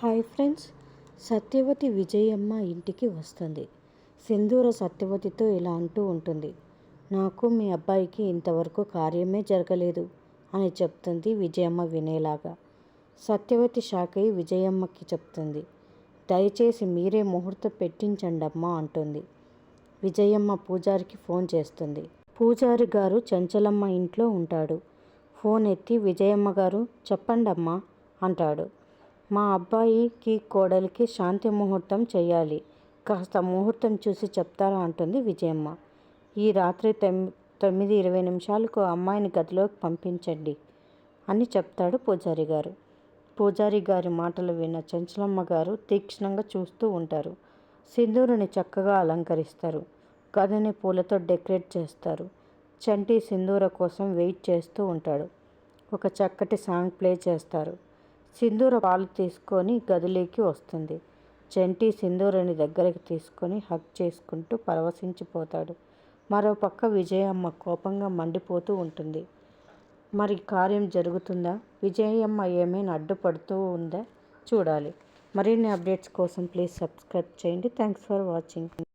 Hi friends Satyavathi Vijayamma ఇంటికి వస్తుంది. సింధూర సత్యవతితో ఇలా అంటూ ఉంటుంది. నాకు మీ అబ్బాయికి ఇంతవరకు కార్యమే జరగలేదు అని చెప్తుంది విజయమ్మ వినేలాగా. సత్యవతి షాక్ అయి విజయమ్మకి చెప్తుంది. దయచేసి మీరే ముహూర్తం పెట్టించండమ్మా అంటుంది. విజయమ్మ పూజారికి ఫోన్ చేస్తుంది. పూజారి గారు చంచలమ్మ ఇంట్లో ఉంటాడు. ఫోన్ ఎత్తి విజయమ్మ గారు చెప్పండమ్మా అంటాడు. మా అబ్బాయికి కోడలికి శాంతి ముహూర్తం చేయాలి. కాస్త ముహూర్తం చూసి చెప్తారా అంటుంది విజయమ్మ. ఈ రాత్రి తొమ్మిది ఇరవై నిమిషాలకు అమ్మాయిని గదిలోకి పంపించండి అని చెప్తాడు పూజారి గారు. పూజారి గారి మాటలు విన్న చంచలమ్మ గారు తీక్షణంగా చూస్తూ ఉంటారు. సింధూరుని చక్కగా అలంకరిస్తారు. గదిని పూలతో డెకరేట్ చేస్తారు. చంటి సింధూర కోసం వెయిట్ చేస్తూ ఉంటాడు. ఒక చక్కటి సాంగ్ ప్లే చేస్తారు. సింధూర పాలు తీసుకొని గదిలోకి వస్తుంది. జంటి సింధూరుని దగ్గరికి తీసుకొని హక్ చేసుకుంటూ పరవశించిపోతాడు. మరోపక్క విజయమ్మ కోపంగా మండిపోతూ ఉంటుంది. మరి కార్యం జరుగుతుందా? విజయమ్మ ఏమైనా అడ్డుపడుతూ ఉందా? చూడాలి. మరిన్ని అప్డేట్స్ కోసం ప్లీజ్ సబ్స్క్రైబ్ చేయండి. Thanks for watching.